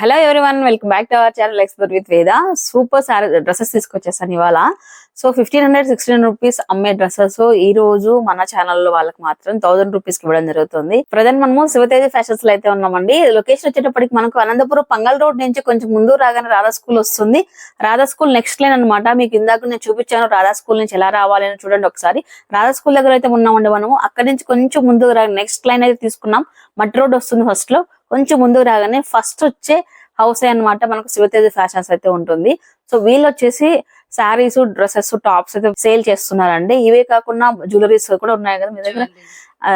Hello one welcome back to our channel expert with Veda super sari dresses తీసుకొచ్చేసాను ఇవాళ. So fifteen hundred sixteen rupees అమ్మే dresses ఈ రోజు మన ఛానల్లో వాళ్ళకి మాత్రం థౌసండ్ రూపీస్కి ఇవ్వడం జరుగుతుంది. ప్రజెంట్ మనము శివతేజ ఫ్యాషన్స్లో అయితే ఉన్నామండి. లొకేషన్ వచ్చేటప్పటికి మనకు అనంతపురం పంగల్ రోడ్ నుంచి కొంచెం ముందు రాగానే రాధా స్కూల్ వస్తుంది. రాధా స్కూల్ నెక్స్ట్ లైన్ అన్నమాట. మీకు ఇందాక నేను చూపించాను రాధా స్కూల్ నుంచి ఎలా రావాలి అని చూడండి ఒకసారి. రాధా స్కూల్ దగ్గర అయితే ఉన్నామండి మనము. అక్కడి నుంచి కొంచెం ముందుకు నెక్స్ట్ లైన్ అయితే తీసుకున్నాం. మట్టి రోడ్ వస్తుంది ఫస్ట్లో. కొంచెం ముందుకు రాగానే ఫస్ట్ వచ్చే హౌస్ అన్నమాట మనకు శివతేజ ఫ్యాషన్స్ అయితే ఉంటుంది. సో వీళ్ళు వచ్చేసి శారీస్ డ్రెస్సెస్ టాప్స్ అయితే సేల్ చేస్తున్నారండి. ఇవే కాకుండా జ్యువెలరీస్ కూడా ఉన్నాయి కదా మీ దగ్గర?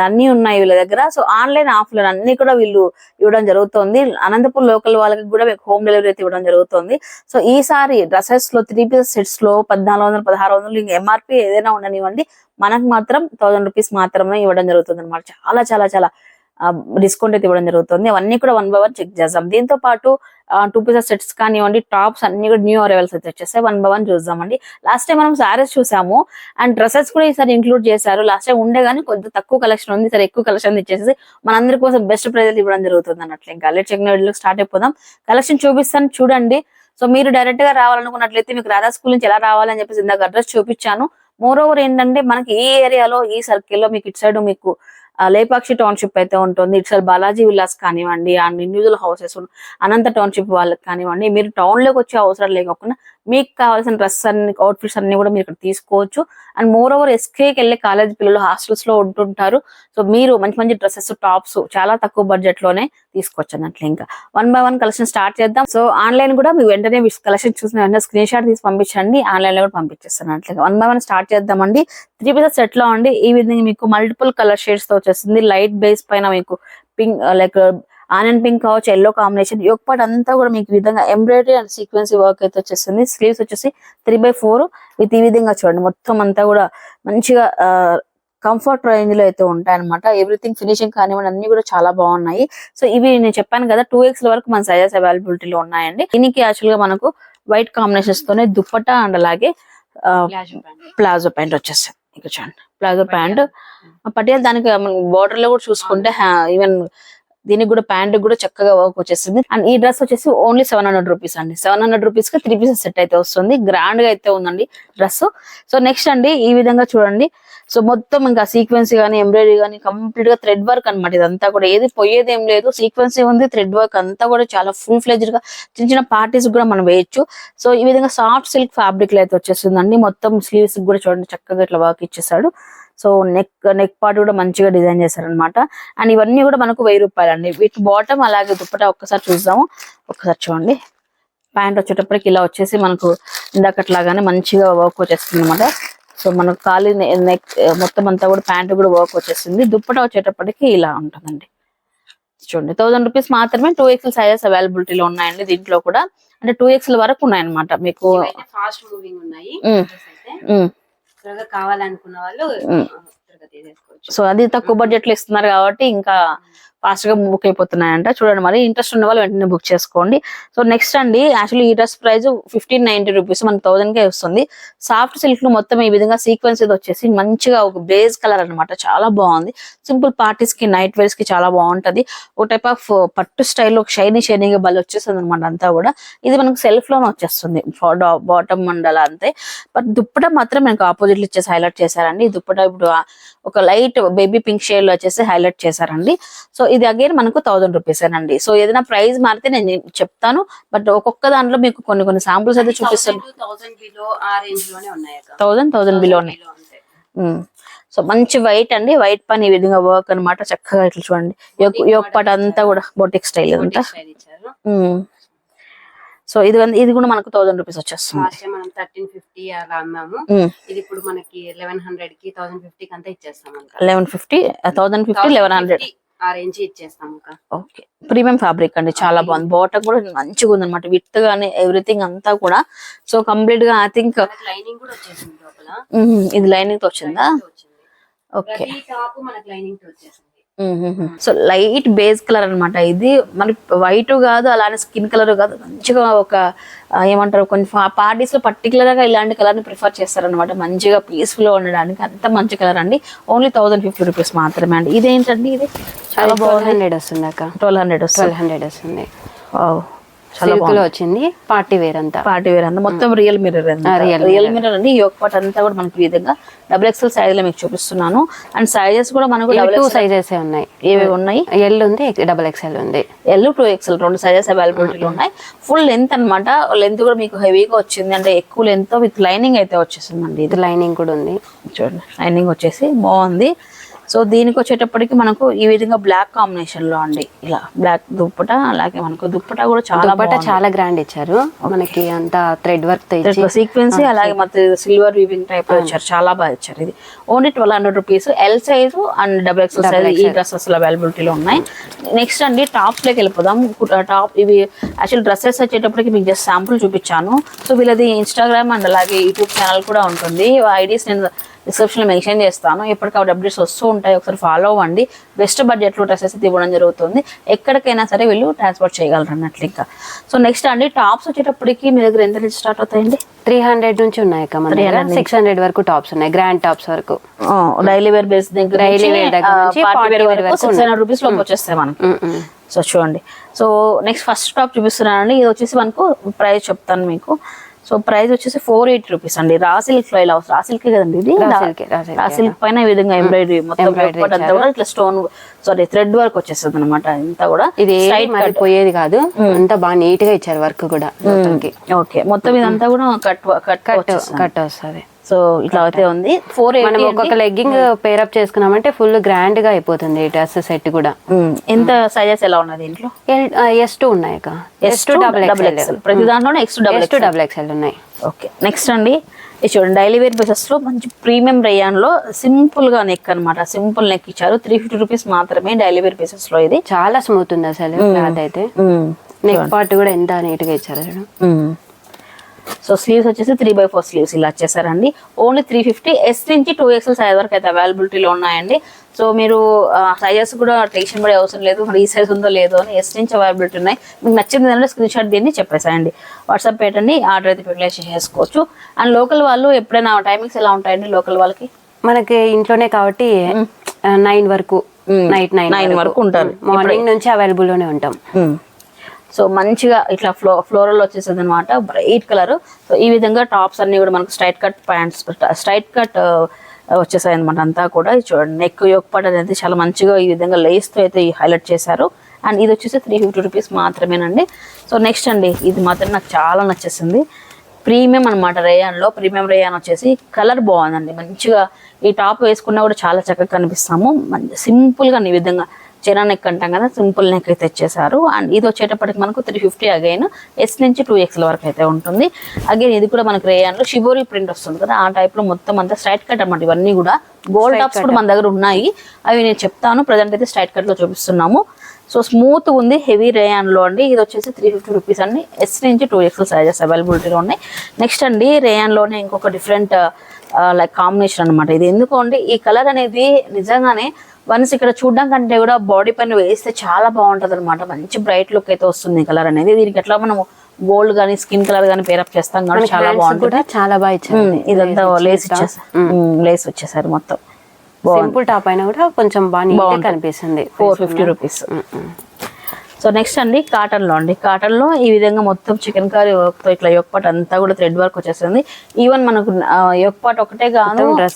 అన్ని ఉన్నాయి వీళ్ళ దగ్గర. సో ఆన్లైన్ ఆఫ్లైన్ అన్ని కూడా వీళ్ళు ఇవ్వడం జరుగుతుంది. అనంతపూర్ లోకల్ వాళ్ళకి కూడా మీకు హోమ్ డెలివరీ అయితే ఇవ్వడం జరుగుతుంది. సో ఈసారి డ్రెస్సెస్లో త్రీ పీస్ సెట్స్లో పద్నాలుగు వందలు పదహారు వందలు ఇంకా ఎంఆర్పి ఏదైనా ఉండనివ్వండి. మనకు మాత్రం థౌసండ్ రూపీస్ మాత్రమే ఇవ్వడం జరుగుతుంది అనమాట చాలా చాలా చాలా డిస్కౌంట్ అయితే ఇవ్వడం జరుగుతుంది. అవన్నీ కూడా వన్ బై వన్ చెక్ చేద్దాం. దీంతో పాటు టూ పీసెస్ సెట్స్ కానివ్వండి టాప్స్ అన్ని కూడా న్యూ అరైవల్స్ అయితే వచ్చేస్తాయి. వన్ బై వన్ చూద్దామండి. లాస్ట్ టైం మనం సారీస్ చూసాము. అండ్ డ్రెస్సెస్ కూడా ఈసారి ఇంక్లూడ్ చేశారు. లాస్ట్ టైం ఉండే కానీ కొంత తక్కువ కలెక్షన్ ఉంది. సరే ఎక్కువ కలెక్షన్ ఇచ్చేసి మనందరి కోసం బెస్ట్ ప్రైజెస్ ఇవ్వడం జరుగుతుంది అన్నట్లు ఇంకా. లెట్ చెక్ వీడియో స్టార్ట్ అయిపోదాం. కలెక్షన్ చూపిస్తాను చూడండి. సో మీరు డైరెక్ట్గా రావాలనుకున్నట్లయితే మీకు రాధా స్కూల్ నుంచి ఎలా రావాలని చెప్పేసి ఇందాక అడ్రస్ చూపించాను. మోర్ ఓవర్ ఏంటంటే మనకి ఏ ఏరియాలో ఈ సర్కిల్లో మీకు ఇటు సైడ్ మీకు లేపాక్షి టౌన్షిప్ అయితే ఉంటుంది. ఇట్స్ బాలాజీ విల్లాస్ కానివ్వండి and individual houses Anantha township వాళ్ళకి కానివ్వండి మీరు టౌన్లోకి వచ్చే అవసరం లేకుండా మీకు కావాల్సిన డ్రెస్ అన్ని అవుట్ఫిట్స్ అన్ని కూడా మీరు ఇక్కడ తీసుకోవచ్చు. అండ్ మోర్ ఓవర్ ఎస్కేకి వెళ్ళే కాలేజ్ పిల్లలు హాస్టల్స్లో ఉంటుంటారు. సో మీరు మంచి మంచి డ్రెస్సెస్ టాప్స్ చాలా తక్కువ బడ్జెట్లోనే తీసుకోవచ్చు అన్నట్లు ఇంకా. One by one collection start చేద్దాం. సో ఆన్లైన్ కూడా మీకు వెంటనే కలెక్షన్ చూసిన వెంటనే స్క్రీన్ షాట్ తీసి పంపించండి. ఆన్లైన్లో కూడా పంపించేస్తాను అట్లా వన్ బై వన్ స్టార్ట్ చేద్దామండి. త్రీ పీసెస్ సెట్లో అండి. ఈ విధంగా మీకు మల్టిపుల్ కలర్ షేడ్స్తో వచ్చేస్తుంది. లైట్ బేస్ పైన మీకు pink like uh, onion pink కావచ్చు ఎల్లో కాంబినేషన్ పార్ట్ అంతా కూడా మీకు విధంగా ఎంబ్రాయిడరీ అండ్ సీక్వెన్సీ వర్క్ అయితే వచ్చేస్తుంది స్లీవ్స్ వచ్చేసి త్రీ బై ఫోర్ విత్ ఈ విధంగా చూడండి. మొత్తం అంతా కూడా మంచిగా కంఫర్ట్ రేంజ్లో అయితే ఉంటాయి అనమాట ఎవ్రీథింగ్ ఫినిషింగ్ కానివ్వండి అన్ని కూడా చాలా బాగున్నాయి. సో ఇవి నేను చెప్పాను కదా టూ ఎక్స్ వరకు మన సైజెస్ అవైలబిలిటీలో ఉన్నాయండి. దీనికి యాక్చువల్గా మనకు వైట్ కాంబినేషన్స్ తోనే దుప్పట్టా అండ్ అలాగే ప్లాజో ప్యాంట్. వచ్చేస్తాయి ఇక చూడండి. ప్లాజో ప్యాంట్ పటియాల దానికి బార్డర్లో కూడా చూసుకుంటే ఈవెన్ దీనికి కూడా ప్యాంట్ కూడా చక్కగా వర్క్ వచ్చేస్తుంది. అండ్ ఈ డ్రెస్ వచ్చేసి ఓన్లీ సెవెన్ హండ్రెడ్ రూపీస్ అండి. సెవెన్ హండ్రెడ్ రూపీస్కి త్రీ పీసెస్ సెట్ అయితే వస్తుంది. గ్రాండ్గా అయితే ఉందండి డ్రెస్ సో నెక్స్ట్ అండి ఈ విధంగా చూడండి. సో మొత్తం ఇంకా సీక్వెన్స్ కానీ ఎంబ్రాయిడరీ కానీ కంప్లీట్గా థ్రెడ్ వర్క్ అనమాట ఇదంతా కూడా. ఏది పోయేది ఏం లేదు సీక్వెన్స్ ఉంది థ్రెడ్ వర్క్ అంతా కూడా చాలా ఫుల్ ఫ్లెజ్డ్గా చిన్న చిన్న పార్టీస్ కూడా మనం వేయొచ్చు. సో ఈ విధంగా సాఫ్ట్ సిల్క్ ఫ్యాబ్రిక్లో అయితే వచ్చేస్తుందండి. మొత్తం స్లీవ్స్ కూడా చూడండి చక్కగా ఇట్లా వర్క్ ఇచ్చేసాడు. సో నెక్ నెక్ పార్ట్ కూడా మంచిగా డిజైన్ చేశారనమాట అండ్ ఇవన్నీ కూడా మనకు వెయ్యి రూపాయలు అండి వీటి బాటమ్ అలాగే దుప్పట ఒక్కసారి చూద్దాము. ఒక్కసారి చూడండి. ప్యాంట్ వచ్చేటప్పటికి ఇలా వచ్చేసి మనకు ఇందాకట్లాగానే మంచిగా వర్క్ వచ్చేస్తుంది అనమాట సో మనకు ఖాళీ నెక్ మొత్తం అంతా కూడా ప్యాంట్ కూడా వర్క్ వచ్చేస్తుంది. దుప్పట వచ్చేటప్పటికి ఇలా ఉంటుందండి. చూడండి. థౌసండ్ రూపీస్ మాత్రమే టూ ఎక్స్ఎల్ సైజెస్ అవైలబిలిటీలో ఉన్నాయండి దీంట్లో కూడా. అంటే టూ ఎక్స్ఎల్ వరకు ఉన్నాయన్నమాట. మీకు ఫాస్ట్ మూవింగ్ ఉన్నాయి. త్వరగా కావాలనుకున్న వాళ్ళు సో అది తక్కువ బడ్జెట్లో ఇస్తున్నారు కాబట్టి ఇంకా ఫాస్ట్గా బుక్ అయిపోతున్నాయంట. చూడండి మరి ఇంట్రెస్ట్ ఉన్న వాళ్ళు వెంటనే బుక్ చేసుకోండి. సో నెక్స్ట్ అండి యాక్చువల్లీ ఈ dress price fifteen ninety rupees మన థౌసండ్ కే వస్తుంది. సాఫ్ట్ సిల్క్లో మొత్తం ఈ విధంగా సీక్వెన్స్ ఇది వచ్చేసి మంచిగా ఒక బేజ్ కలర్ అన్నమాట. చాలా బాగుంది. సింపుల్ పార్టీస్కి నైట్ వేర్స్కి చాలా బాగుంటది. ఒక టైప్ ఆఫ్ uh, పట్టు స్టైల్ ఒక షైనీ షైనీగా బల్ వచ్చేస్తుంది అనమాట అంతా కూడా. ఇది మనకు సెల్ఫ్లోనే వచ్చేస్తుంది. బాటమ్ మండల అంతే. బట్ దుప్పట మాత్రం మనకు ఆపోజిట్ ఇచ్చేసి హైలైట్ చేశారండి. దుప్పట ఇప్పుడు ఒక లైట్ బేబీ పింక్ షేడ్లో వచ్చేసి హైలైట్ చేశారండి. సో ఇది అగైన్ మనకు థౌసండ్ రూపీస్ అండి సో ఏదైనా ప్రైస్ మారితే నేను చెప్తాను. బట్ ఒక్కొక్క దాంట్లో మీకు కొన్ని కొన్ని సాంపుల్స్ అయితే చూపిస్తాను. థౌసండ్ థౌసండ్ బిలోనే సో మంచి వైట్ అండి. వైట్ పని ఈ విధంగా వర్క్ అన్నమాట. చక్కగా ఇట్లా చూడండి. యొక్క- పాట అంతా కూడా బొటిక్ స్టైల్ అంతా. సో ఇది ఇది కూడా మనకు థౌసండ్ రూపీస్ వచ్చేస్తుంది. మనం థర్టీన్ ఫిఫ్టీ అలా అమ్మాము. ఇది ఇప్పుడు మనకి లెవెన్ హండ్రెడ్కి థౌసండ్ ఫిఫ్టీ కి అంతా ఇచ్చేస్తాం eleven fifty thousand fifty eleven hundred 1150 ఆ రేంజ్ ఇచ్చేస్తాం ఓకే ప్రీమియం ఫ్యాబ్రిక్ అండి చాలా బాగుంది. బాటమ్ కూడా మంచిగా ఉంది అనమాట విత్ గానీ ఎవ్రీథింగ్ అంతా కూడా. సో కంప్లీట్గా ఐ థింక్ లైనింగ్ కూడా వచ్చేసింది లోపల. ఇది లైనింగ్తో వచ్చిందా ఓకే టాప్ మనకి లైనింగ్తో వచ్చేసింది సో లైట్ బేస్ కలర్ అన్నమాట. ఇది మరి వైట్ కాదు అలానే స్కిన్ కలర్ కాదు. మంచిగా ఒక ఏమంటారు కొన్ని పార్టీస్లో పర్టికులర్గా ఇలాంటి కలర్ని ప్రిఫర్ చేస్తారనమాట మంచిగా పీస్ఫుల్గా ఉండడానికి అంత మంచి కలర్ అండి. ఓన్లీ థౌసండ్ ఫిఫ్టీ రూపీస్ మాత్రమే అండి. ఇదేంటండి ఇది? చాలా బాగుంది. హండ్రెడ్ వస్తుంది అక్క ట్వెల్వ్ హండ్రెడ్ వస్తుంది. ట్వెల్వ్ హండ్రెడ్ వస్తుంది. Wow. చాలా సిల్క్లో వచ్చింది. పార్టీ వేర్ అంతా. పార్టీ వేర్ అంతా. మొత్తం రియల్ మిర్రర్ రియల్ మిర్రర్ అండి. యోగ్ పాట్ అంతా కూడా మనకి ఈ విధంగా డబుల్ ఎక్స్ఎల్ సైజ్లో మీకు చూపిస్తున్నాను. అండ్ సైజెస్ కూడా మనకు డబుల్ టూ సైజెస్ ఉన్నాయి. ఏవేవి ఉన్నాయి? ఎల్ ఉంది డబల్ ఎక్స్ఎల్ ఉంది. ఎల్ టూ ఎక్స్ఎల్ రెండు సైజెస్ అవైలబిలిటీలో ఉన్నాయి. ఫుల్ లెంత్ అన్నమాట. లెంత్ కూడా మీకు హెవీగా వచ్చింది. అంటే ఎక్కువ లెంత్ విత్ లైనింగ్ అయితే వచ్చేసిందండి ఇది. ఇది లైనింగ్ కూడా ఉంది. చూడండి లైనింగ్ వచ్చేసి బాగుంది. సో దీనికి వచ్చేటప్పటికి మనకు ఈ విధంగా బ్లాక్ కాంబినేషన్లో అండి. ఇలా బ్లాక్ దుప్పట అలాగే మనకు దుప్పట కూడా చాలా చాలా గ్రాండ్ ఇచ్చారు. మనకి అంతా థ్రెడ్ వర్క్ సీక్వెన్సీ అలాగే మొత్తం సిల్వర్ వీవింగ్ టైప్ ఇచ్చారు. చాలా బాగా ఇచ్చారు ఇది. Only twelve hundred rupees L size and double X size ఈ డ్రెస్సెస్ అవైలబిలిటీలో ఉన్నాయి. నెక్స్ట్ అండి టాప్స్లోకి వెళ్ళిపోదాం. టాప్ ఇవి యాక్చువల్ డ్రెస్సెస్ వచ్చేటప్పటికి మీకు జస్ట్ శాంపుల్ చూపించాను. సో వీళ్ళది ఇన్స్టాగ్రామ్ అండ్ అలాగే యూట్యూబ్ ఛానల్ కూడా ఉంటుంది. ఐడీస్ నేను డిస్క్రిప్షన్లో మెన్షన్ చేస్తాను. ఎప్పటికప్పుడు అప్డేట్స్ వస్తూ ఉంటాయి. ఒకసారి ఫాలో అవ్వండి. బెస్ట్ బడ్జెట్లో డ్రెస్సెస్ ఇవ్వడం జరుగుతుంది. ఎక్కడికైనా సరే వీళ్ళు ట్రాన్స్పోర్ట్ చేయగలరు అన్నట్లు ఇంకా. సో నెక్స్ట్ అండి టాప్స్ వచ్చేటప్పటికి మీ దగ్గర ఎంత నుంచి స్టార్ట్ అవుతాయండి? త్రీ హండ్రెడ్ నుంచి ఉన్నాయి సిక్స్ హండ్రెడ్ వరకు టాప్స్ ఉన్నాయి. గ్రాండ్ టాప్స్ వరకు. డైలీ వేర్ బేస్ దగ్గర సిక్స్ హండ్రెడ్ రూపీస్ లోపు వచ్చేస్తాయి మనకి. సో చూడండి. సో నెక్స్ట్ ఫస్ట్ టాప్ చూపిస్తున్నానండి. ఇది వచ్చేసి మనకు ప్రైస్ చెప్తాను మీకు. సో ప్రైస్ వచ్చేసి ఫోర్ ఎయిటీ రూపీస్ అండి. రా సిల్క్లో ఇలా రా సిల్క్ కదండి ఇది? రా సిల్క్ పైన ఈ విధంగా ఎంబ్రాయిడరీ మొత్తం అంతా కూడా ఇట్లా స్టోన్ సారీ థ్రెడ్ వర్క్ వచ్చేస్తుంది అనమాట ఇంతా కూడా ఇది పోయేది కాదు. అంతా బాగా నీట్గా ఇచ్చారు వర్క్ కూడా ఓకే మొత్తం ఇదంతా కూడా కట్ కట్ కట్ వస్తుంది. సో ఇట్లా అయితే ఉంది. ఫోర్ మనం ఒక్కొక్క లెగ్గింగ్ పేరప్ చేసుకున్నామంటే ఫుల్ గ్రాండ్గా అయిపోతుంది డ్రెస్ సెట్ కూడా. ఎంత సైజెస్ ఎలా ఉన్నది ఇంట్లో ఎస్ టూ ఉన్నాయి S two double double XL ప్రతి దాంట్లోనే X double two double XL ఉన్నాయి. ఓకే నెక్స్ట్ అండి. ఇది చూడండి డైలీ వేర్ బేసెస్లో మంచి ప్రీమియం రేయాన్లో సింపుల్గా నెక్ అన్నమాట. సింపుల్ నెక్ ఇచ్చారు. త్రీ ఫిఫ్టీ రూపీస్ మాత్రమే డైలీ వేర్ బేసెస్లో ఇది. చాలా స్మూత్ ఉంది అసలు అయితే. నెక్ పార్ట్ కూడా ఎంత నీట్గా ఇచ్చారు సో స్లీవ్స్ వచ్చేసి త్రీ బై ఫోర్ స్లీవ్స్ ఇలా వచ్చేసారండి. ఓన్లీ త్రీ ఫిఫ్టీ ఎస్ నుంచి టూ ఎక్స్ఎల్ సైజ్ వరకు అయితే అవైలబిలిటీలో ఉన్నాయండి. సో మీరు సైజెస్ కూడా టెన్షన్ పడే అవసరం లేదు. మరి ఈ సైజ్ ఉందో లేదో అని ఎస్ నుంచి అవైలబిలిటీ ఉన్నాయి. మీకు నచ్చింది ఏంటంటే స్క్రీన్ షాట్ దీన్ని చెప్పేసాయండి. వాట్సాప్ పెట్టండి ఆర్డర్ అయితే ప్రిప్లేస్ చేసుకోవచ్చు. అండ్ లోకల్ వాళ్ళు ఎప్పుడైనా టైమింగ్స్ ఎలా ఉంటాయండి లోకల్ వాళ్ళకి? మనకి ఇంట్లోనే కాబట్టి నైన్ వరకు నైట్ నైన్ నైన్ వరకు. ఉంటారు. మార్నింగ్ నుంచి అవైలబుల్లోనే ఉంటాం. సో మంచిగా ఇట్లా ఫ్లో ఫ్లోరల్ వచ్చేసింది అనమాట బ్రైట్ కలర్ సో ఈ విధంగా టాప్స్ అన్ని కూడా మనకు straight cut pants straight cut వచ్చేసాయి అనమాట అంతా కూడా. చూడండి నెక్ యోగపాటు అనేది చాలా మంచిగా ఈ విధంగా లేస్తో అయితే హైలైట్ చేశారు. అండ్ ఇది వచ్చేసి త్రీ ఫిఫ్టీ రూపీస్ మాత్రమేనండి. సో నెక్స్ట్ అండి ఇది మాత్రం నాకు చాలా నచ్చేసింది. ప్రీమియం అనమాట రేయాన్లో ప్రీమియం రేయాన్ వచ్చేసి కలర్ బాగుందండి. మంచిగా ఈ టాప్ వేసుకున్నా కూడా చాలా చక్కగా కనిపిస్తాము. మంచి సింపుల్గా ఈ విధంగా చైనా నెక్ అంటాం కదా సింపుల్ నెక్ అయితే ఇచ్చేసారు అండ్ ఇది వచ్చేటప్పటికి మనకు త్రీ ఫిఫ్టీ అగైన్ ఎస్ నుంచి టూ ఎక్స్ల వరకు అయితే ఉంటుంది. అగైన్ ఇది కూడా మనకు రేయాన్లో షిబోరీ ప్రింట్ వస్తుంది కదా ఆ type లో మొత్తం అంతా స్ట్రైట్ కట్ అన్నమాట. ఇవన్నీ కూడా గోల్డ్ టాప్స్ కూడా మన దగ్గర ఉన్నాయి. అవి నేను చెప్తాను ప్రజెంట్ అయితే స్ట్రైట్ కట్లో చూపిస్తున్నాము. సో స్మూత్ ఉంది హెవీ రేయాన్లో అండి. ఇది వచ్చేసి త్రీ ఫిఫ్టీ రూపీస్ అండి. ఎస్ నుంచి టూ ఎక్స్ఎల్ సైజెస్ అవైలబిలిటీలో ఉన్నాయి. నెక్స్ట్ అండి రేయాన్లోనే ఇంకొక డిఫరెంట్ లైక్ కాంబినేషన్ అన్నమాట. ఇది ఎందుకు అండి ఈ కలర్ అనేది నిజంగానే వన్స్ ఇక్కడ చూడడం కంటే కూడా బాడీ పైన వేస్తే చాలా బాగుంటది అనమాట మంచి బ్రైట్ లుక్ అయితే వస్తుంది కలర్ అనేది. దీనికి ఎట్లా మనం గోల్డ్ కానీ స్కిన్ కలర్ కానీ పేరప్ చేస్తాం కాబట్టి చాలా బాగుంటుంది. చాలా బాగా ఇచ్చారు. ఇదంతా లేస్ ఇచ్చేసారు లేస్ వచ్చేసారు మొత్తం. సింపుల్ టాప్ అయినా కూడా కొంచెం బాగా కనిపిస్తుంది. Four fifty rupees. So next అండి కాటన్లో అండి. కాటన్లో ఈ విధంగా మొత్తం చికెన్ కర్రీ తో ఇట్లా యొక్కపాట్ అంతా కూడా థ్రెడ్ వర్క్ వచ్చేస్తుంది. ఈవెన్ మనకు యొక్కపాట్ ఒకటే కాదు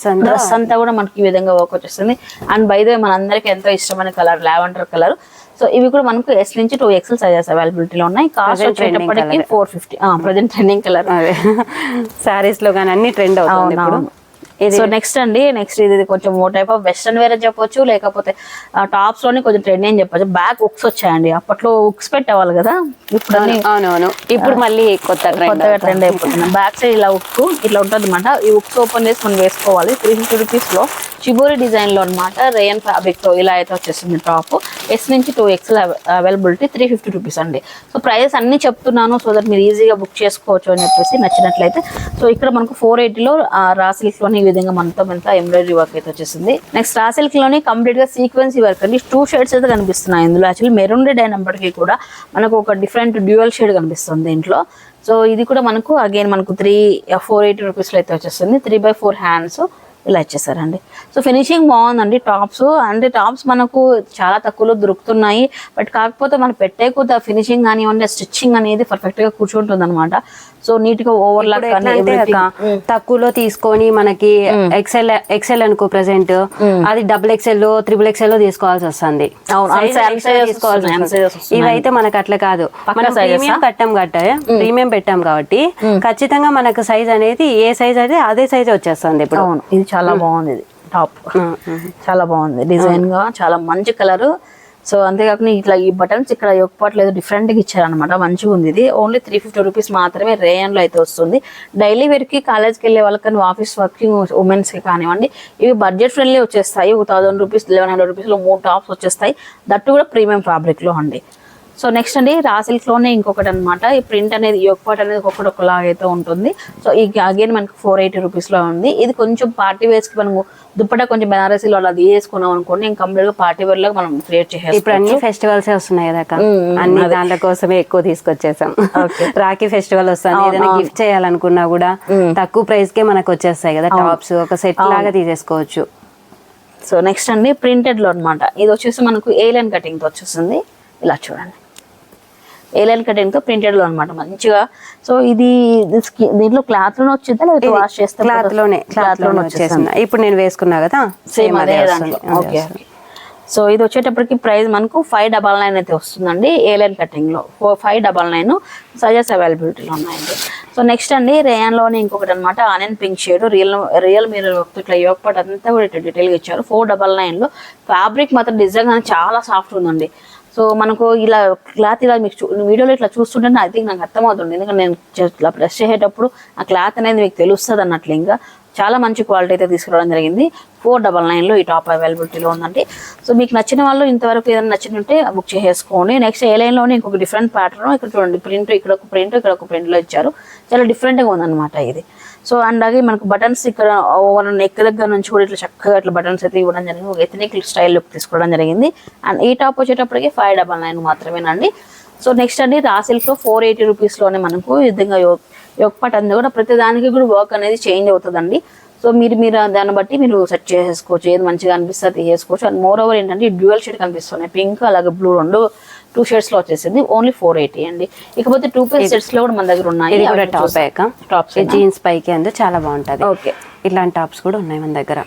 అంతా- డ్రెస్ అంతా కూడా మనకి ఈ విధంగా వర్క్ వచ్చేస్తుంది. అండ్ బై ద మన అందరికి ఎంతో ఇష్టమైన కలర్ లావెండర్ కలర్. సో ఇవి కూడా మనకు ఎస్ నుంచి టూ ఎక్స్ఎల్ సైజెస్ అవైలబిలిటీలో ఉన్నాయి. కాస్ట్ వచ్చేటప్పటికి four fifty present trending colour సారీస్లో కానీ అన్ని ట్రెండ్ అవుతుంది సో నెక్స్ట్ అండి నెక్స్ట్ ఇది కొంచెం ఓ టైప్ ఆఫ్ వెస్టర్న్ వేర్ అని చెప్పొచ్చు లేకపోతే టాప్స్లోనే కొంచెం ట్రెండ్ అని చెప్పొచ్చు. బ్యాక్ ఉక్స్ వచ్చాయండి. అప్పట్లో ఉక్స్ పెట్టేవాళ్ళు కదా? ఇప్పుడు అవునవును. ఇప్పుడు మళ్ళీ కొత్త ట్రెండ్ కొత్తగా ట్రెండ్ అయిపోతుంది. బ్యాక్ సైడ్ ఇలా ఉక్కు ఇట్లా ఉంటుంది అనమాట ఈ ఉక్స్ ఓపెన్ చేసి మనం వేసుకోవాలి. త్రీ ఫిఫ్టీ రూపీస్లో చిబోరి డిజైన్లో అనమాట రేయన్ ఫ్యాబ్రిక్తో ఇలా అయితే వచ్చేస్తుంది టాప్ ఎస్ నుంచి two XL availability three fifty rupees అండి. సో ప్రైస్ అన్ని చెప్తున్నాను సో దట్ మీరు ఈజీగా బుక్ చేసుకోవచ్చు అని చెప్పేసి నచ్చినట్లయితే. సో ఇక్కడ మనకు ఫోర్ ఎయిటీలో రా సిల్క్లోని విధంగా మనతో ఎంత ఎంబ్రాయిడరీ వర్క్ అయితే వచ్చేసింది. నెక్స్ట్ రా సిల్క్లోనే కంప్లీట్గా సీక్వెన్సీ వర్క్ అండి. టూ షేడ్స్ అయితే కనిపిస్తున్నాయి ఇందులో. యాక్చువల్లీ మెరూన్ రెడ్ అయినప్పటికీ కూడా మనకు ఒక డిఫరెంట్ డ్యూయల్ షేడ్ కనిపిస్తుంది దీంట్లో. సో ఇది కూడా మనకు అగైన్ మనకు త్రీ ఫోర్ ఎయిటీ రూపీస్లో అయితే వచ్చేస్తుంది. త్రీ బై ఫోర్ హ్యాండ్స్ ఇలా ఇచ్చేసారండి. సో ఫినిషింగ్ బాగుందండి టాప్స్. అంటే టాప్స్ మనకు చాలా తక్కువలో దొరుకుతున్నాయి. బట్ కాకపోతే మనం పెట్టే కొద్ది ఫినిషింగ్ కానివ్వండి స్టిచ్చింగ్ అనేది పర్ఫెక్ట్గా కూర్చుంటుంది అనమాట సో నీట్గా అక్క, తక్కువలో తీసుకొని మనకి ఎక్సెల్ ఎక్సెల్ అనుకో ప్రెసెంట్ అది డబుల్ ఎక్సెల్ త్రిబుల్ ఎక్సెల్లో తీసుకోవాల్సి వస్తుంది. ఇవైతే మనకు అట్లా కాదు. మనం ప్రీమియం? కట్టాం కట్ట ప్రీమియం పెట్టాం కాబట్టి ఖచ్చితంగా మనకు సైజ్ అనేది ఏ సైజ్ అయితే అదే సైజ్ వచ్చేస్తుంది ఇప్పుడు. అవును ఇది చాలా బాగుంది. ఇది టాప్. చాలా బాగుంది. డిజైన్గా చాలా మంచి కలర్ సో అంతేకాకుండా ఇట్లా ఈ బటన్స్ ఇక్కడ డిఫరెంట్గా ఇచ్చారనమాట మంచిగా ఉంది ఇది. ఓన్లీ త్రీ ఫిఫ్టీ రూపీస్ మాత్రమే రేయన్లో అయితే వస్తుంది. డైలీ వేర్కి కాలేజ్కి వెళ్ళే వాళ్ళకి ఆఫీస్ వర్కింగ్ ఉమెన్స్కి కానివ్వండి ఇవి బడ్జెట్ ఫ్రెండ్లీ వచ్చేస్తాయి. ఒక థౌసండ్ రూపీస్ లెవెన్ హండ్రెడ్ రూపీస్లో మూడు టాప్స్ వచ్చేస్తాయి. దట్టు కూడా ప్రీమియం ఫ్యాబ్రిక్లో అండి. సో నెక్స్ట్ అండి రా సిల్క్లోనే ఇంకొకటి అనమాట ఈ ప్రింట్ అనేది ఈ ఒక్కటి అనేది ఒకలాగా అయితే ఉంటుంది. సో ఈ అగైన్ మనకి ఫోర్ ఎయిటీ రూపీస్లో ఉంది. ఇది కొంచెం పార్టీ వేర్స్కి మనము దుప్పట కొంచెం బెనారసీలో అలా తీసుకున్నాం అనుకోండి ఇంకా కంప్లీట్గా పార్టీ వేర్లో మనం క్రియేట్ చేసేస్తాం ఇప్పుడు అన్ని ఫెస్టివల్స్ వస్తున్నాయి కదా అన్ని దాంట్ల కోసమే ఎక్కువ తీసుకొచ్చేసాం. రాఖీ ఫెస్టివల్ వస్తుంది ఏదైనా గిఫ్ట్ చేయాలనుకున్నా కూడా తక్కువ ప్రైస్ కే మనకు వచ్చేస్తాయి కదా టాప్స్ ఒక సెట్ లాగా తీసేసుకోవచ్చు. సో నెక్స్ట్ అండి ప్రింటెడ్లో అన్నమాట. ఇది వచ్చేసి మనకు ఏలైన్ కటింగ్తో వచ్చేస్తుంది ఇలా చూడండి. ఏలైన్ కటింగ్తో ప్రింటెడ్లో అన్నమాట మంచిగా. సో ఇది దీంట్లో క్లాత్లోనే వచ్చిందా లేకపోతే వాష్ చేస్తే క్లాత్లోనే క్లాత్లోనే వచ్చేసింది. ఇప్పుడు నేను వేసుకున్నా కదా సేమ్ అదే ఓకే. సో ఇది వచ్చేటప్పటికి ప్రైస్ మనకు ఫైవ్ డబల్ నైన్ అయితే వస్తుందండి ఏలైన్ కటింగ్లో ఫైవ్ డబల్ నైన్ సజెస్ అవైలబిలిటీలో ఉన్నాయండి. సో నెక్స్ట్ అండి రేయాన్లోనే ఇంకొకటి అనమాట onion pink shade. Real real మీరు ఇట్లా యోగపాటు అంతా కూడా ఇట్లా డీటెయిల్గా ఇచ్చారు. ఫోర్ డబల్ నైన్లో ఫ్యాబ్రిక్ మాత్రం డిజైన్ కానీ చాలా సాఫ్ట్ ఉందండి. సో మనకు ఇలా క్లాత్ ఇలా మీకు వీడియోలో ఇట్లా చూస్తుంటే ఐ థింక్ నాకు అర్థమవుతుంది. ఎందుకంటే నేను ఇట్లా ప్రెస్ చేసేటప్పుడు ఆ క్లాత్ అనేది మీకు తెలుస్తుంది అన్నట్లు ఇంకా చాలా మంచి క్వాలిటీ అయితే తీసుకురావడం జరిగింది. ఫోర్ డబల్ నైన్లో ఈ టాప్ అవైలబిలిటీలో ఉందండి. సో మీకు నచ్చిన వాళ్ళు ఇంతవరకు ఏదైనా నచ్చినట్టే బుక్ చేసేసుకోండి. నెక్స్ట్ ఏ లైన్లోనే ఇంకొక డిఫరెంట్ ప్యాటర్న్ ఇక్కడ చూడండి ప్రింట్ ఇక్కడ ఒక ప్రింట్ ఇక్కడ ఒక ప్రింట్లో ఇచ్చారు. చాలా డిఫరెంట్గా ఉందన్నమాట ఇది. సో అండ్ అలాగే మనకు బటన్స్ ఇక్కడ ఓవర్ నెక్ దగ్గర నుంచి కూడా ఇట్లా చక్కగా ఇట్లా బటన్స్ అయితే ఇవ్వడం జరిగింది. ఒక ఎథనిక్ స్టైల్ లుక్ తీసుకోవడం జరిగింది. అండ్ ఈ టాప్ వచ్చేటప్పటికి ఫైవ్ డబల్ నైన్ మాత్రమేనండి. సో నెక్స్ట్ అండి రాసిల్స్ ఫోర్ ఎయిటీ రూపీస్లోనే మనకు ఈ విధంగా యొక్క యోగపాట్ అంది కూడా ప్రతి దానికి కూడా వర్క్ అనేది చేంజ్ అవుతుందండి. సో మీరు మీరు దాన్ని బట్టి మీరు సెట్ చేసేసుకోవచ్చు ఏది మంచిగా అనిపిస్తే అది చేసుకోవచ్చు అండ్ మోర్ ఓవర్ ఏంటంటే డ్యూయల్ షేడ్ కనిపిస్తున్నాయి. పింక్ అలాగే బ్లూ రెండు టూ షేడ్స్లో వచ్చేసింది. ఓన్లీ ఫోర్ ఎయిటీ అండి. ఇకపోతే టూ పీస్ సెట్స్లో కూడా మన దగ్గర ఉన్నాయి. ఇది కూడా టాప్ అయ్యాక టాప్స్ జీన్స్ పైకి అందు చాలా బాగుంటది. ఓకే. ఇట్లాంటి టాప్స్ కూడా ఉన్నాయి మన దగ్గర.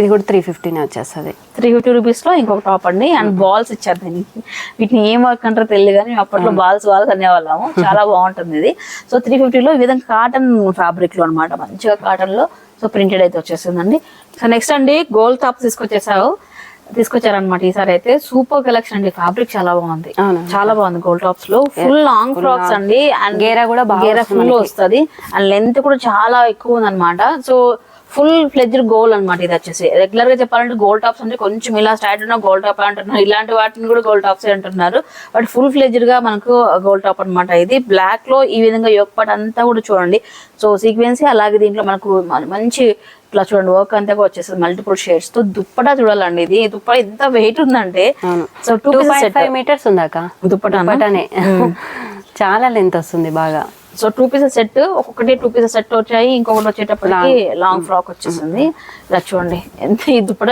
ఇది కూడా త్రీ ఫిఫ్టీనే వచ్చేస్తుంది. త్రీ ఫిఫ్టీ రూపీస్లో ఇంకొక టాప్ అండి. అండ్ బాల్స్ ఇచ్చారు దీనికి. వీటిని ఏం వర్క్ అంటారో తెలియదు కానీ అప్పట్లో బాల్స్ బాల్స్ అనేవాళ్ళము. చాలా బాగుంటుంది ఇది. సో త్రీ ఫిఫ్టీలో ఈ విధంగా కాటన్ ఫ్యాబ్రిక్లో అనమాట మంచిగా కాటన్లో సో ప్రింటెడ్ అయితే వచ్చేసిందండి సో నెక్స్ట్ అండి గోల్డ్ టాప్ తీసుకొచ్చేసావు. తీసుకొచ్చారనమాట ఈసారి అయితే. సూపర్ కలెక్షన్ అండి. ఫ్యాబ్రిక్ చాలా బాగుంది. చాలా బాగుంది గోల్డ్ టాప్స్లో. ఫుల్ లాంగ్ ఫ్రాక్స్ అండి. అండ్ గేరా కూడా గేరా ఫుల్ వస్తుంది. అండ్ లెంత్ కూడా చాలా ఎక్కువ ఉందన్నమాట. సో ఫుల్ ఫ్లెడ్జ్డ్ గోల్ అన్నమాట ఇది వచ్చేసి. రెగ్యులర్గా చెప్పాలంటే గోల్డ్ టాప్స్ అంటే కొంచెం ఇలా స్టార్ట్ ఉన్న గోల్డ్ టాప్ అంటున్నారు. ఇలాంటి వాటిని కూడా గోల్డ్ టాప్స్ అంటున్నారు. బట్ ఫుల్ ఫ్లెడ్జ్డ్గా మనకు గోల్డ్ టాప్ అన్నమాట ఇది. బ్లాక్లో ఈ విధంగా యొక్కపాటు అంతా కూడా చూడండి. సో సీక్వెన్సీ అలాగే దీంట్లో మనకు మంచి ఇట్లా చూడండి వర్క్ అంతా కూడా వచ్చేస్తుంది. మల్టిపుల్ షేడ్స్తో దుప్పటా చూడాలండి ఇది. దుప్పట ఎంత వెయిట్ ఉందంటే. సో టూ మీటర్స్ ఉందాక దుప్పటా బటనే చాలా లెంత్ వస్తుంది బాగా. సో టూ పీసెస్ సెట్ ఒక్కొక్కటి టూ పీసెస్ సెట్ వచ్చాయి ఇంకొకటి వచ్చేటప్పటికి లాంగ్ ఫ్రాక్ వచ్చేసింది. ఇలా చూడండి. ఎంత దుప్పట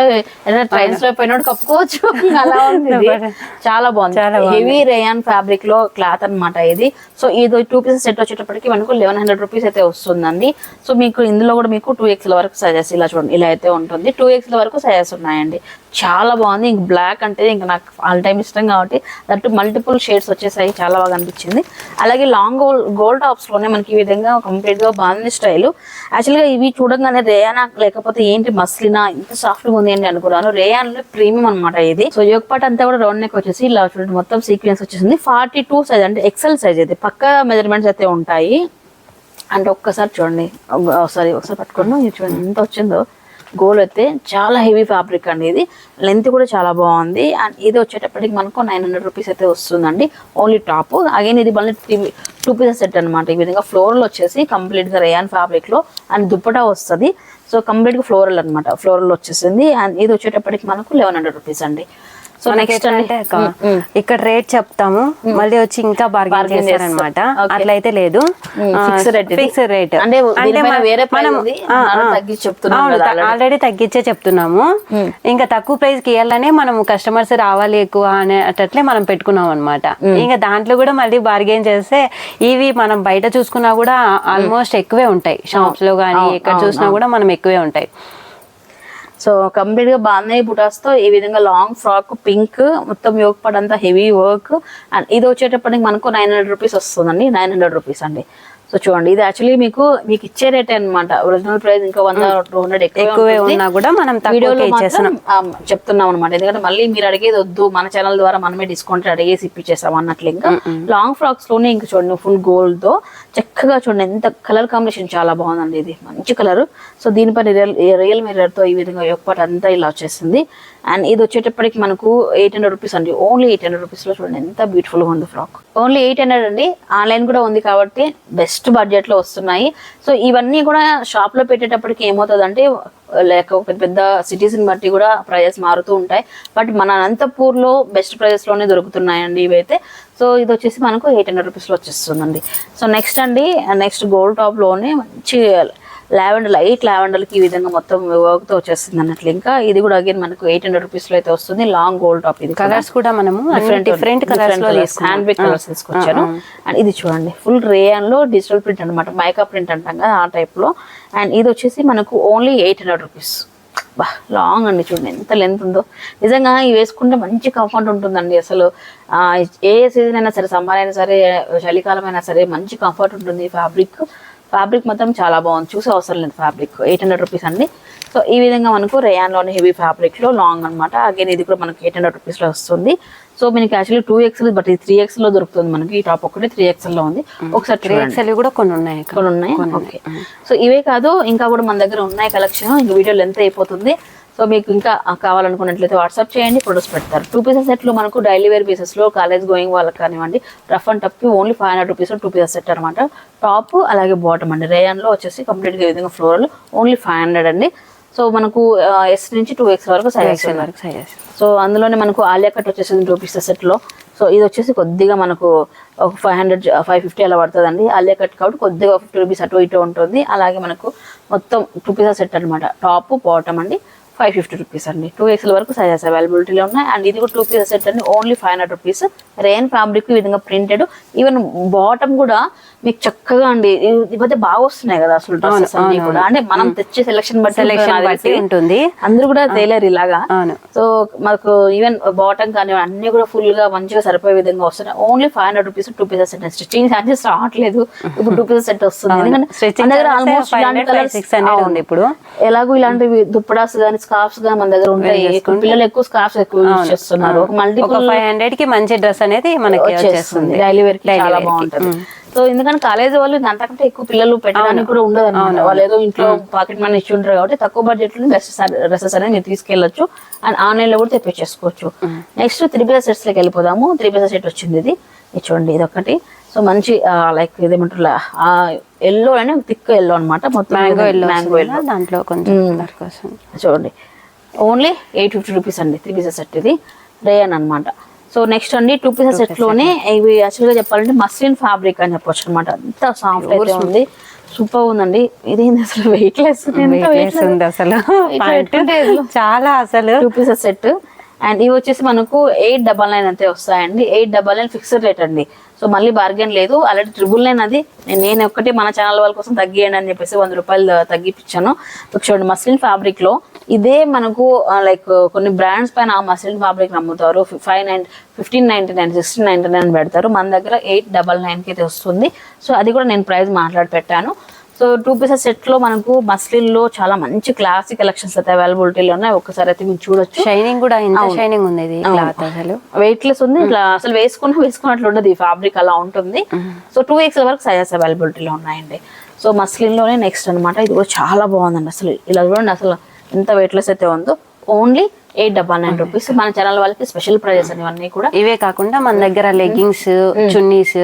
ఏదైనా ట్రైన్స్లో పోయినట్టు కప్పుకోవచ్చు. అలా ఉంది ఇది. చాలా బాగుంది. హెవీ రేయాన్ ఫ్యాబ్రిక్లో క్లాత్ అన్నమాట ఇది. సో ఇది టూ పీసెస్ సెట్ వచ్చేటప్పటికి మనకు లెవెన్ హండ్రెడ్ రూపీస్ అయితే వస్తుందండి. సో మీకు ఇందులో కూడా మీకు టూ ఎక్స్ల వరకు సైజెస్ ఇలా చూడండి. ఇలా అయితే ఉంటుంది. టూ ఎక్స్ల వరకు సైజెస్ ఉన్నాయండి. చాలా బాగుంది. ఇంక బ్లాక్ అంటే ఇంకా నాకు ఆల్ టైమ్ ఇష్టం కాబట్టి దట్టు మల్టిపుల్ షేడ్స్ వచ్చేసాయి. చాలా బాగా అనిపించింది. అలాగే లాంగ్ గోల్ గోల్డ్ టాప్స్లోనే మనకి ఈ విధంగా కంప్లీట్గా బాగుంది స్టైల్ యాక్చువల్గా ఇవి చూడంగానే రేయానా? లేకపోతే ఏంటి మస్లినా? ఇంత సాఫ్ట్గా ఉంది అని అనుకున్నాను. రేయాన్లో ప్రీమియం అనమాట ఇది. సో యోగ పాట అంతా కూడా రౌండ్ నెక్ వచ్చేసి ఇలా చూడండి మొత్తం సీక్వెన్స్ వచ్చేసింది. ఫార్టీ టూ సైజ్ అంటే ఎక్సెల్ సైజ్ అయితే పక్క మెజర్మెంట్స్ అయితే ఉంటాయి. అంటే ఒక్కసారి చూడండి. ఒకసారి ఒకసారి పట్టుకున్నాం చూడండి ఎంత వచ్చిందో. గోల్ అయితే చాలా హెవీ ఫ్యాబ్రిక్ అండి ఇది. లెంత్ కూడా చాలా బాగుంది. అండ్ ఇది వచ్చేటప్పటికి మనకు నైన్ హండ్రెడ్ రూపీస్ అయితే వస్తుందండి. Only top. అగైన్ ఇది మళ్ళీ టూ పీసెస్ సెట్ అనమాట ఈ విధంగా ఫ్లోరల్ వచ్చేసి కంప్లీట్గా రేయాన్ ఫ్యాబ్రిక్లో అండ్ దుప్పటా వస్తుంది. సో కంప్లీట్గా ఫ్లోరల్ అనమాట ఫ్లోరల్ వచ్చేసింది. అండ్ ఇది వచ్చేటప్పటికి మనకు లెవెన్ హండ్రెడ్ రూపీస్ అండి. సో నెక్స్ట్ అంటే ఇక్కడ రేట్ చెప్తాము. మళ్ళీ వచ్చి ఇంకా బార్గెన్ చేస్తారనమాట. అట్లయితే లేదు. ఫిక్స్ రేట్ ఫిక్స్డ్ రేట్ అంటే. ఆల్రెడీ తగ్గించే చెప్తున్నాము. ఇంకా తక్కువ ప్రైస్కి ఇవ్వాలనే మనం కస్టమర్స్ రావాలి ఎక్కువ అనేటట్లే మనం పెట్టుకున్నాం అనమాట ఇంకా దాంట్లో కూడా మళ్ళీ బార్గెన్ చేస్తే ఇవి మనం బయట చూసుకున్నా కూడా ఆల్మోస్ట్ ఎక్కువే ఉంటాయి. షాప్స్లో గానీ ఎక్కడ చూసినా కూడా మనం ఎక్కువే ఉంటాయి. సో కంప్లీట్గా బాగున్నాయి బుటాస్తో ఈ విధంగా లాంగ్ ఫ్రాక్ పింక్ మొత్తం యోగ పడంతా హెవీ వర్క్ అండ్ ఇది వచ్చేటప్పటికి మనకు నైన్ హండ్రెడ్ రూపీస్ వస్తుందండి. నైన్ హండ్రెడ్ రూపీస్ అండి. సో చూడండి ఇది యాక్చువల్లీ మీకు మీకు ఇచ్చే రేట్ అన్నమాట. ఒరిజినల్ ప్రైస్ ఇంకా వంద టూ హండ్రెడ్ ఎక్కువే ఉన్నా కూడా మనం వీడియోలో చెప్తున్నాం అనమాట ఎందుకంటే మళ్ళీ మీరు అడిగేది వద్దు మన ఛానల్ ద్వారా మనమే డిస్కౌంట్ అడిగేసి ఇప్పించేసాం అన్నట్లు ఇంకా. లాంగ్ ఫ్రాక్స్లోనే ఇంకా చూడండి ఫుల్ గోల్డ్తో. చక్కగా చూడండి ఎంత కలర్ కాంబినేషన్ చాలా బాగుందండి ఇది. మంచి కలర్ సో దీనిపైన రియల్ రియల్ మిర్రర్తో ఈ విధంగా యొక్క అంతా ఇలా వచ్చేసింది అండ్ ఇది వచ్చేటప్పటికి మనకు ఎయిట్ హండ్రెడ్ రూపీస్ అండి. ఓన్లీ ఎయిట్ హండ్రెడ్ రూపీస్లో చూడండి ఎంత బ్యూటిఫుల్గా ఉంది ఫ్రాక్ ఓన్లీ ఎయిట్ హండ్రెడ్ అండి. ఆన్లైన్ కూడా ఉంది కాబట్టి బెస్ట్ బడ్జెట్లో వస్తున్నాయి. సో ఇవన్నీ కూడా షాప్లో పెట్టేటప్పటికి ఏమవుతుందంటే లేక ఒక పెద్ద సిటీస్ని బట్టి కూడా ప్రైజెస్ మారుతూ ఉంటాయి. బట్ మన అనంతపూర్లో బెస్ట్ ప్రైజెస్లోనే దొరుకుతున్నాయండి ఇవైతే. సో ఇది వచ్చేసి మనకు ఎయిట్ హండ్రెడ్ రూపీస్లో వచ్చేస్తుందండి. సో నెక్స్ట్ అండి నెక్స్ట్ గోల్డ్ టాప్లోనే మంచి లావెండర్ లైట్ లావెండర్కి ఈ విధంగా మొత్తం వర్క్తో వచ్చేస్తుంది అన్నట్లు. ఇంకా ఇది కూడా అగైన్ మనకు ఎయిట్ హండ్రెడ్ రూపీస్లో అయితే వస్తుంది. లాంగ్ గోల్డ్ టాప్ ఇది కలర్స్ కూడా మనము డిఫరెంట్ కలర్స్లో హ్యాండ్ బ్యాగ్ కలర్స్ తీసుకొచ్చాను. అండ్ ఇది చూడండి ఫుల్ రేయన్లో డిజిటల్ ప్రింట్ అనమాట మైకా ప్రింట్ అంటాం కదా ఆ టైప్లో. అండ్ ఇది వచ్చేసి మనకు ఓన్లీ ఎయిట్ హండ్రెడ్ రూపీస్ బా లాంగ్ అండి చూడండి. ఎంత లెంత్ ఉందో. నిజంగా ఇవి వేసుకుంటే మంచి కంఫర్ట్ ఉంటుందండి అసలు. ఏ సీజన్ అయినా సరే సమ్మర్ అయినా సరే చలికాలం అయినా సరే మంచి కంఫర్ట్ ఉంటుంది ఫ్యాబ్రిక్ ఫ్యాబ్రిక్ మాత్రం చాలా బాగుంది. చూసే అవసరం లేదు ఫ్యాబ్రిక్. ఎయిట్ హండ్రెడ్ రూపీస్ అండి. సో ఈ విధంగా మనకు రేయాన్లోని హెవీ ఫ్యాబ్రిక్లో లాంగ్ అన్నమాట. అగైన్ ఇది కూడా మనకి ఎయిట్ హండ్రెడ్ రూపీస్లో వస్తుంది. సో మనకి యాక్చువల్లీ టూ ఎక్స్ఎల్ బట్ ఇది త్రీ ఎక్స్లో దొరుకుతుంది మనకి. ఈ టాప్ ఒకటి త్రీ ఎక్స్ఎల్లో ఉంది. ఒకసారి చూడండి ఎక్సెల్ కూడా కొన్ని ఉన్నాయి. ఇక్కడ. ఉన్నాయి? ఓకే సో ఇవే కాదు ఇంకా కూడా మన దగ్గర ఉన్నాయి కలెక్షన్ ఇంకా వీడియో లెంత్ అయిపోతుంది. సో మీకు ఇంకా కావాలనుకున్నట్లయితే వాట్సాప్ చేయండి ఫొటోస్ పెడతారు. టూ పీసెస్ సెట్లు మనకు డైలీ వేర్ పీసెస్లో కాలేజ్ గోయింగ్ వాళ్ళకి కానివ్వండి rough and టప్కి only five hundred rupees two pieces set అనమాట టాప్ అలాగే బాటమ్ అండి. రేయాన్లో వచ్చేసి కంప్లీట్గా ఈ విధంగా ఫ్లోరల్ ఓన్లీ ఫైవ్ హండ్రెడ్ అండి. సో మనకు ఎస్ నుంచి టూ ఎక్స్ వరకు సైజ్ వరకు size. సో అందులోనే మనకు ఆలియా కట్ వచ్చేసింది టూ పీసెస్ సెట్లో. సో ఇది వచ్చేసి కొద్దిగా మనకు ఒక ఫైవ్ హండ్రెడ్ ఫైవ్ ఫిఫ్టీ అలా పడుతుందండి. ఆలియా కట్ కాబట్టి కొద్దిగా ఫిఫ్టీ రూపీస్ అటు ఇటు ఉంటుంది. అలాగే మనకు మొత్తం టూ పీసెస్ సెట్ అనమాట టాప్ బాటమ్ అండి. ఫైవ్ ఫిఫ్టీ రూపీస్ అండి. టూ ఎక్స్ఎల్ వరకు సైజెస్ అవైలబిలిటీలో ఉన్నాయి. అండ్ ఇది కూడా టూ పీసెస్ సెట్ అండి. Only five hundred rupees rayon fabric ఈ విధంగా ప్రింటెడ్ ఈవెన్ బాటమ్ కూడా మీకు చక్కగా అండి. ఇవైతే బాగా వస్తున్నాయి కదా అసలు డ్రెస్సెస్ అన్ని కూడా. అంటే మనం తెచ్చే సెలక్షన్ బట్టి సెలెక్షన్ బట్టి. ఉంటుంది. అందరూ కూడా తేలేరు ఇలాగా. సో మనకు ఈవెన్ బాటమ్ కానీ అన్ని కూడా ఫుల్గా మంచిగా సరిపోయే విధంగా వస్తున్నాయి. Only five hundred rupees two pieces set stitching charges రావట్లేదు. ఇప్పుడు టూ పీసెస్ సెట్ వస్తుంది. ఎందుకంటే ఆల్మోస్ట్ 500, ఇలాంటి కలర్స్ 600 ఉంది ఇప్పుడు. ఎలాగో ఇలాంటివి దుప్పడాస్ కానీ స్కార్ఫ్స్ కానీ మన దగ్గర ఉంటాయి. పిల్లలు ఎక్కువ స్కార్ఫ్స్ ఎక్కువ యూజ్ చేస్తున్నారు. మల్టిపుల్ ఫైవ్ హండ్రెడ్కి మంచి డ్రెస్ అనేది మనకి వచ్చేస్తుంది. డైలీ వేర్ చాలా. బాగుంటది. సో ఎందుకంటే కాలేజ్ వాళ్ళు అంతకంటే ఎక్కువ పిల్లలు పెట్టడానికి కూడా ఉండదు అనమాట వాళ్ళు ఏదో ఇంట్లో పాకెట్ మనీ ఇచ్చి ఉంటారు కాబట్టి తక్కువ బడ్జెట్లో బెస్ట్ డ్రెస్సెస్ అనేది మీరు తీసుకెళ్ళొచ్చు. అండ్ ఆన్లైన్లో కూడా తెప్పించేసుకోవచ్చు. నెక్స్ట్ త్రీ పీసెస్ సెట్స్లోకి వెళ్ళిపోదాము. త్రీ పీసెస్ సెట్ వచ్చింది ఇది చూడండి ఇది ఒకటి. సో మంచి లైక్ ఇదేమంటారు ఎల్లో అని థిక్ ఎల్లో అనమాట మొత్తం మ్యాంగో ఎల్లో మ్యాంగో ఎల్లో దాంట్లో కొంచెం. చూడండి. ఓన్లీ ఎయిట్ ఫిఫ్టీ రూపీస్ అండి త్రీ పీసెస్ సెట్ ఇది. రేయన్ అన్నమాట. సో నెక్స్ట్ అండి టూ పీసెస్ సెట్లోనే ఇవి యాక్చువల్గా చెప్పాలంటే మస్లిన్ ఫ్యాబ్రిక్ అని చెప్పొచ్చు అనమాట అంత సాఫ్ట్ అయితే ఉంది. సూపర్ ఉందండి. ఇదేంది అసలు? వెయిట్ లెస్ ఉంది అసలు. చాలా అసలు. టూ పీసెస్ సెట్ అండ్ ఇవి వచ్చేసి మనకు ఎయిట్ డబల్ నైన్ అంతే వస్తాయండి. Eight double nine fixed rate అండి. సో మళ్ళీ బార్గెన్ లేదు. ఆల్రెడీ ట్రిబుల్ నైన్ అది. నేను నేను ఒక్కటి మన ఛానల్ వాళ్ళ కోసం తగ్గియండి అని చెప్పేసి వంద రూపాయలు తగ్గిపించాను చూడండి మస్లిన్ ఫ్యాబ్రిక్లో ఇదే మనకు లైక్ కొన్ని బ్రాండ్స్ పైన మస్లిన్ ఫ్యాబ్రిక్ నమ్ముతారు. Five nine fifteen ninety nine sixteen ninety nine పెడతారు. మన దగ్గర ఎయిట్ డబల్ నైన్కి అయితే వస్తుంది. సో అది కూడా నేను ప్రైస్ మాట్లాడి పెట్టాను. సో టూ పీసెస్ సెట్లో మనకు మస్లిన్లో చాలా మంచి క్లాసిక్ కలెక్షన్స్ అయితే అవైలబిలిటీలో ఉన్నాయి. ఒకసారి అయితే మీరు చూడొచ్చు. షైనింగ్ కూడా షైనింగ్ ఉంది ఇది అసలు. వెయిట్ లెస్ ఉంది ఇట్లా అసలు వేసుకున్న వేసుకున్నట్లు ఉండదు. ఈ ఫ్యాబ్రిక్ అలా ఉంటుంది. సో టూ వీక్స్ వరకు సైజెస్ అవైలబిలిటీలో ఉన్నాయండి. సో మస్లిన్లోనే నెక్స్ట్ అన్నమాట. ఇది కూడా చాలా బాగుందండి. అసలు ఇలా చూడండి. అసలు ఎంత వెయిట్ లెస్ అయితే ఉందో. Only eight double nine rupees. మన ఛానల్ వాళ్ళకి స్పెషల్ ప్రైజెస్ ఇవన్నీ కూడా ఇవే కాకుండా మన దగ్గర leggings chunnis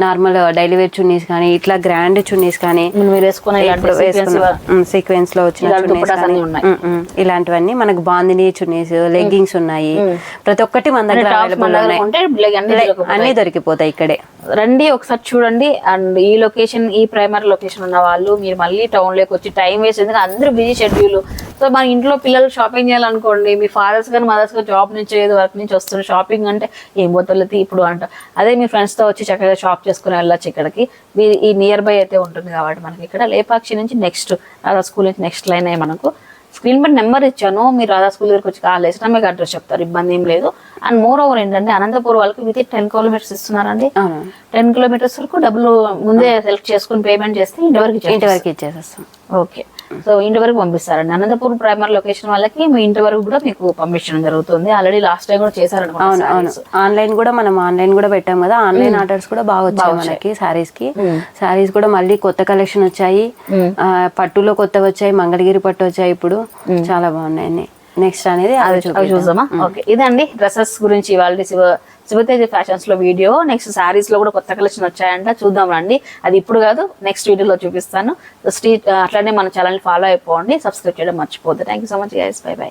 normal daily wear chunnis కానీ ఇట్లా గ్రాండ్ చున్నీస్ కానీ మీరు సీక్వెన్స్లో వచ్చిన చున్నీస్. ఉమ్, ఉమ్. ఇలాంటివన్నీ మనకు బాందిని చున్నీస్ లెగ్గింగ్స్ ఉన్నాయి. ప్రతి ఒక్కటి మన దగ్గర అవైలబుల్ ఉన్నాయి. అన్ని దొరికిపోతాయి ఇక్కడే. రండి ఒకసారి చూడండి. అండ్ ఈ లొకేషన్ ఈ ప్రైమరీ లొకేషన్ ఉన్న వాళ్ళు మీరు మళ్ళీ టౌన్లోకి వచ్చి టైం వేస్ట్ ఎందుకంటే అందరూ బిజీ షెడ్యూల్ సో మన ఇంట్లో పిల్లలు షాపింగ్ చేయాలనుకోండి మీ ఫాదర్స్ కానీ మదర్స్ కానీ జాబ్ నుంచి ఏదో వర్క్ నుంచి వస్తున్న షాపింగ్ అంటే ఏం పోతలేదు ఇప్పుడు అంట. అదే మీ ఫ్రెండ్స్తో వచ్చి చక్కగా షాప్ చేసుకుని వెళ్ళొచ్చు ఇక్కడికి. ఈ నియర్ బై అయితే ఉంటుంది కాబట్టి మనకి ఇక్కడ. లేపాక్షి నుంచి నెక్స్ట్ స్కూల్ నుంచి నెక్స్ట్ లైన్ అయ్యి మనకు స్క్రీన్ పై నెంబర్ ఇచ్చాను మీరు రాధా స్కూల్ దగ్గరికి వచ్చి కాల్ చేసినా మీకు అడ్రస్ చెప్తారు ఇబ్బంది ఏం లేదు. అండ్ మోర్ ఓవర్ ఏంటంటే అనంతపూర్ వాళ్ళకి విత్ టెన్ కిలోమీటర్స్ ఇస్తున్నారండి. టెన్ కిలోమీటర్స్ వరకు డబ్బులు ముందే సెలెక్ట్ చేసుకుని పేమెంట్ చేస్తే ఇంటి వరకు ఇంటి వరకు ఇచ్చేసేస్తాం. ఓకే. సో ఇంటి వరకు పంపిస్తారండి అనంతపురం ప్రైమరీ లొకేషన్ వాళ్ళకి మీ ఇంటి వరకు కూడా మీకు పంపించడం జరుగుతుంది. ఆల్రెడీ లాస్ట్ టైం కూడా చేశారనుకుంటా అవును అవును. ఆన్లైన్ కూడా మనం ఆన్లైన్ కూడా పెట్టాం కదా. ఆన్లైన్ ఆర్డర్స్ కూడా బాగా వచ్చాయి మనకి సారీస్కి. సారీస్ కూడా మళ్ళీ కొత్త కలెక్షన్ వచ్చాయి. పట్టులో కొత్తవి వచ్చాయి. మంగళగిరి పట్టు వచ్చాయి ఇప్పుడు. చాలా బాగున్నాయి నెక్స్ట్ అనేది చూపిద్దాం. చూద్దామా ఓకే. ఇదండి డ్రెస్సెస్ గురించి ఇవాళ శివ శివతేజ ఫ్యాషన్స్లో వీడియో. నెక్స్ట్ సారీస్లో కూడా కొత్త కలెక్షన్ వచ్చాయంట. చూద్దాం రండి. అది ఇప్పుడు కాదు నెక్స్ట్ వీడియోలో చూపిస్తాను. స్ట్రీట్ అట్లానే మన ఛానల్ ఫాలో అయిపోండి. సబ్స్క్రైబ్ చేయడం మర్చిపోద్దు thank you so much guys bye bye